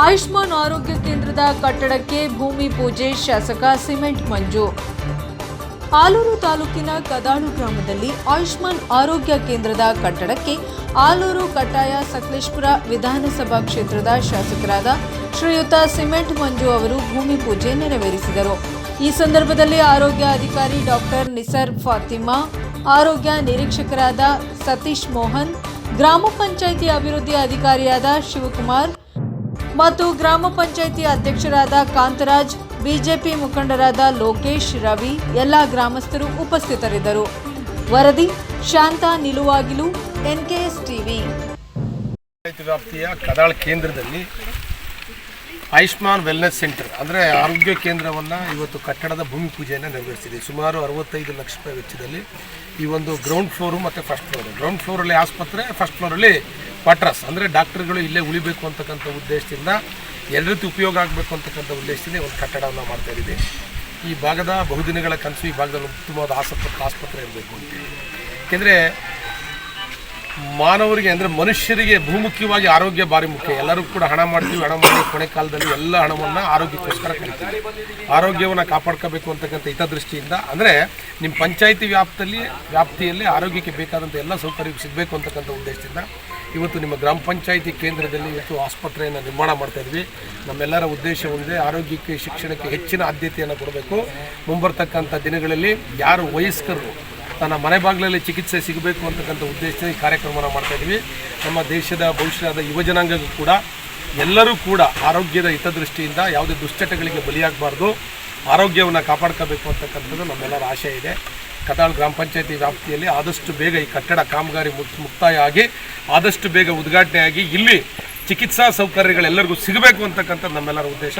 ಆಯುಷ್ಮಾನ್ ಆರೋಗ್ಯ ಕೇಂದ್ರದ ಕಟ್ಟಡಕ್ಕೆ ಭೂಮಿ ಪೂಜೆ, ಶಾಸಕ ಸಿಮೆಂಟ್ ಮಂಜು. ಆಲೂರು ತಾಲೂಕಿನ ಕದಾಳು ಗ್ರಾಮದಲ್ಲಿ ಆಯುಷ್ಮಾನ್ ಆರೋಗ್ಯ ಕೇಂದ್ರದ ಕಟ್ಟಡಕ್ಕೆ ಆಲೂರು ಕಟ್ಟಾಯ ಸಕಲೇಶ್ಪುರ ವಿಧಾನಸಭಾ ಕ್ಷೇತ್ರದ ಶಾಸಕರಾದ ಶ್ರೀಯುತ ಸಿಮೆಂಟ್ ಮಂಜು ಅವರು ಭೂಮಿ ಪೂಜೆ ನೆರವೇರಿಸಿದರು. ಈ ಸಂದರ್ಭದಲ್ಲಿ ಆರೋಗ್ಯ ಅಧಿಕಾರಿ ಡಾಕ್ಟರ್ ನಿಸರ್ ಫಾತಿಮಾ, ಆರೋಗ್ಯ ನಿರೀಕ್ಷಕರಾದ ಸತೀಶ್ ಮೋಹನ್, ಗ್ರಾಮ ಪಂಚಾಯಿತಿ ಅಭಿವೃದ್ಧಿ ಅಧಿಕಾರಿಯಾದ ಶಿವಕುಮಾರ್ ಮತ್ತು ಗ್ರಾಮ ಪಂಚಾಯಿತಿ ಅಧ್ಯಕ್ಷರಾದ ಕಾಂತರಾಜ್, ಬಿಜೆಪಿ ಮುಖಂಡರಾದ ಲೋಕೇಶ್, ರವಿ, ಎಲ್ಲ ಗ್ರಾಮಸ್ಥರು ಉಪಸ್ಥಿತರಿದ್ದರು. ವರದಿ, ಶಾಂತಾ ನಿಲುವಾಗಿಲು, ಎನ್ಕೆಎಸ್ ಟಿವಿ. ವ್ಯಾಪ್ತಿಯ ಕದಾಳ ಕೇಂದ್ರದಲ್ಲಿ ಆಯುಷ್ಮಾನ್ ವೆಲ್ನೆಸ್ ಸೆಂಟರ್, ಅಂದರೆ ಆರೋಗ್ಯ ಕೇಂದ್ರವನ್ನು ಇವತ್ತು ಕಟ್ಟಡದ ಭೂಮಿ ಪೂಜೆಯನ್ನು ನೆರವೇರಿಸಿದೆ. ಸುಮಾರು ಅರವತ್ತೈದು ಲಕ್ಷ ರೂಪಾಯಿ ವೆಚ್ಚದಲ್ಲಿ ಈ ಒಂದು ಗ್ರೌಂಡ್ ಫ್ಲೋರು ಮತ್ತು ಫಸ್ಟ್ ಫ್ಲೋರು ಗ್ರೌಂಡ್ ಫ್ಲೋರಲ್ಲಿ ಆಸ್ಪತ್ರೆ ಫಸ್ಟ್ ಫ್ಲೋರಲ್ಲಿ ಕ್ವಾರ್ಟರ್ಸ್ ಅಂದರೆ ಡಾಕ್ಟರ್ಗಳು ಇಲ್ಲೇ ಉಳಿಬೇಕು ಅಂತಕ್ಕಂಥ ಉದ್ದೇಶದಿಂದ ಎಲ್ಲ ರೀತಿ ಉಪಯೋಗ ಆಗಬೇಕು ಅಂತಕ್ಕಂಥ ಉದ್ದೇಶದಿಂದ ಒಂದು ಕಟ್ಟಡವನ್ನು ಮಾಡ್ತಾ ಇದ್ದೀವಿ. ಈ ಭಾಗದ ಬಹುದಿನಗಳ ಕನಸು, ಈ ಭಾಗದಲ್ಲಿ ಉತ್ತಮವಾದ ಆಸ್ಪತ್ರೆ ಆಸ್ಪತ್ರೆ ಇರಬೇಕು ಅಂತ ಯಾಕೆಂದರೆ ಮಾನವರಿಗೆ ಅಂದರೆ ಮನುಷ್ಯರಿಗೆ ಬಹುಮುಖ್ಯವಾಗಿ ಆರೋಗ್ಯ ಭಾರಿ ಮುಖ್ಯ. ಎಲ್ಲರೂ ಕೂಡ ಹಣ ಮಾಡ್ತೀವಿ, ಹಣ ಮಾಡಿ ಕೊನೆ ಕಾಲದಲ್ಲಿ ಎಲ್ಲ ಹಣವನ್ನು ಆರೋಗ್ಯಕ್ಕೋಸ್ಕರ ಕಳಿಸ್ತೀವಿ ಆರೋಗ್ಯವನ್ನು ಕಾಪಾಡ್ಕೋಬೇಕು ಅಂತಕ್ಕಂಥ ಹಿತದೃಷ್ಟಿಯಿಂದ, ಅಂದರೆ ನಿಮ್ಮ ಪಂಚಾಯಿತಿ ವ್ಯಾಪ್ತಿಯಲ್ಲಿ ವ್ಯಾಪ್ತಿಯಲ್ಲಿ ಆರೋಗ್ಯಕ್ಕೆ ಬೇಕಾದಂಥ ಎಲ್ಲ ಸೌಕರ್ಯ ಸಿಗಬೇಕು ಅಂತಕ್ಕಂಥ ಉದ್ದೇಶದಿಂದ ಇವತ್ತು ನಿಮ್ಮ ಗ್ರಾಮ ಪಂಚಾಯಿತಿ ಕೇಂದ್ರದಲ್ಲಿ ಇವತ್ತು ಆಸ್ಪತ್ರೆಯನ್ನು ನಿರ್ಮಾಣ ಮಾಡ್ತಾ ಇದ್ವಿ. ನಮ್ಮೆಲ್ಲರ ಉದ್ದೇಶ ಒಂದೇ, ಆರೋಗ್ಯಕ್ಕೆ, ಶಿಕ್ಷಣಕ್ಕೆ ಹೆಚ್ಚಿನ ಆದ್ಯತೆಯನ್ನು ಕೊಡಬೇಕು. ಮುಂಬರ್ತಕ್ಕಂಥ ದಿನಗಳಲ್ಲಿ ಯಾರು ವಯಸ್ಕರು ತನ್ನ ಮನೆ ಬಾಗಿಲಲ್ಲಿ ಚಿಕಿತ್ಸೆ ಸಿಗಬೇಕು ಅಂತಕ್ಕಂಥ ಉದ್ದೇಶದಿಂದ ಈ ಕಾರ್ಯಕ್ರಮವನ್ನು ಮಾಡ್ತಾ ಇದ್ದೀವಿ. ನಮ್ಮ ದೇಶದ ಭವಿಷ್ಯದ ಯುವಜನಾಂಗಕ್ಕೂ ಕೂಡ, ಎಲ್ಲರೂ ಕೂಡ ಆರೋಗ್ಯದ ಹಿತದೃಷ್ಟಿಯಿಂದ ಯಾವುದೇ ದುಶ್ಚಟಗಳಿಗೆ ಬಲಿಯಾಗಬಾರ್ದು, ಆರೋಗ್ಯವನ್ನು ಕಾಪಾಡ್ಕೋಬೇಕು ಅಂತಕ್ಕಂಥದ್ದು ನಮ್ಮೆಲ್ಲರ ಆಶೆ ಇದೆ. ಕತಾಳ್ ಗ್ರಾಮ ಪಂಚಾಯತಿ ವ್ಯಾಪ್ತಿಯಲ್ಲಿ ಆದಷ್ಟು ಬೇಗ ಈ ಕಟ್ಟಡ ಕಾಮಗಾರಿ ಮುಕ್ ಮುಕ್ತಾಯ ಆಗಿ, ಆದಷ್ಟು ಬೇಗ ಉದ್ಘಾಟನೆ ಆಗಿ ಇಲ್ಲಿ ಚಿಕಿತ್ಸಾ ಸೌಕರ್ಯಗಳೆಲ್ಲರಿಗೂ ಸಿಗಬೇಕು ಅಂತಕ್ಕಂಥದ್ದು ನಮ್ಮೆಲ್ಲರ ಉದ್ದೇಶ.